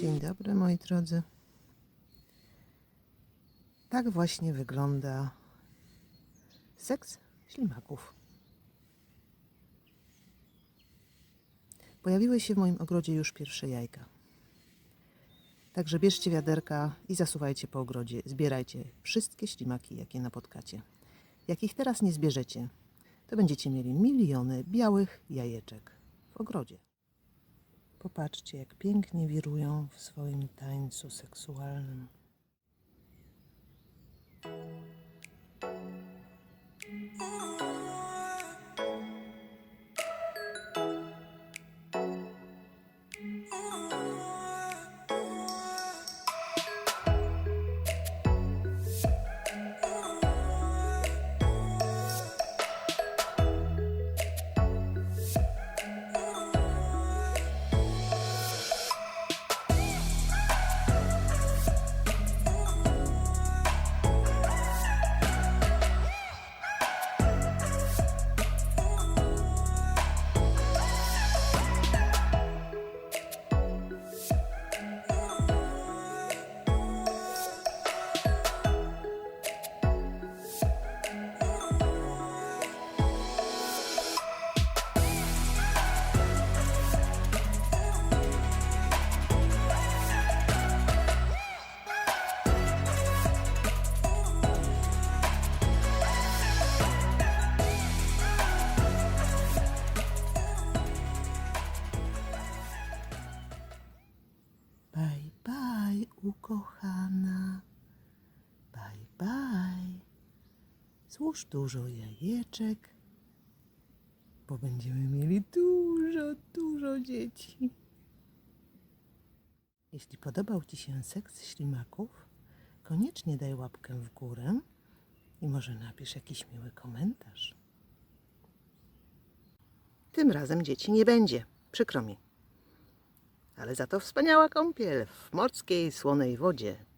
Dzień dobry moi drodzy. Tak właśnie wygląda seks ślimaków. Pojawiły się w moim ogrodzie już pierwsze jajka. Także bierzcie wiaderka i zasuwajcie po ogrodzie. Zbierajcie wszystkie ślimaki, jakie napotkacie. Jak ich teraz nie zbierzecie, to będziecie mieli miliony białych jajeczek w ogrodzie. Popatrzcie, jak pięknie wirują w swoim tańcu seksualnym. Bye, ukochana. Bye, bye. Złóż dużo jajeczek, bo będziemy mieli dużo, dużo dzieci. Jeśli podobał Ci się seks ślimaków, koniecznie daj łapkę w górę i może napisz jakiś miły komentarz. Tym razem dzieci nie będzie, przykro mi. Ale za to wspaniała kąpiel w morskiej, słonej wodzie.